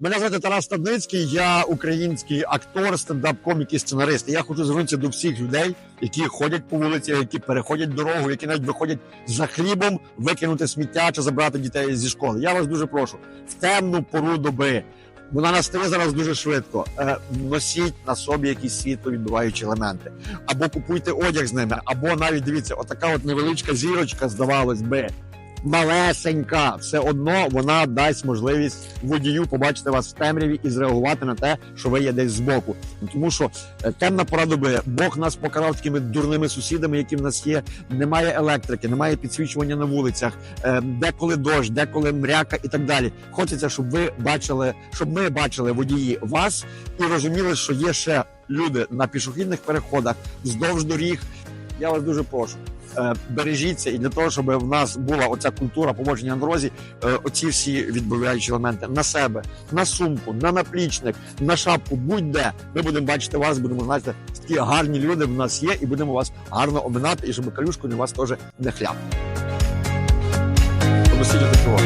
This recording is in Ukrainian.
Мене звати Тарас Стадницький, я український актор, стендап-комік і сценарист. Я хочу звернутися до всіх людей, які ходять по вулиці, які переходять дорогу, які навіть виходять за хлібом викинути сміття чи забрати дітей зі школи. Я вас дуже прошу в темну пору доби. Вона настає зараз дуже швидко. Е, носіть на собі якісь світло відбиваючі елементи, або купуйте одяг з ними, або навіть дивіться, отака от невеличка зірочка, здавалось би, малесенька, все одно вона дасть можливість водію побачити вас в темряві і зреагувати на те, що ви є десь збоку. Тому що е, темна пора доби, Бог нас покарав такими дурними сусідами, які в нас є. Немає електрики, немає підсвічування на вулицях, е, деколи дощ, деколи мряка і так далі. Хочеться, щоб ви бачили, щоб ми бачили водії вас і розуміли, що є ще люди на пішохідних переходах вздовж доріг. Я вас дуже прошу. Е, Бережіться і для того, щоб в нас була оця культура поводження на дорозі, е, оці всі відбуваючі елементи на себе, на сумку, на наплічник, на шапку, будь-де. Ми будемо бачити вас, будемо знати, такі гарні люди в нас є, і будемо вас гарно обминати, і щоб калюшку на вас теж не. Тому сидіти цього.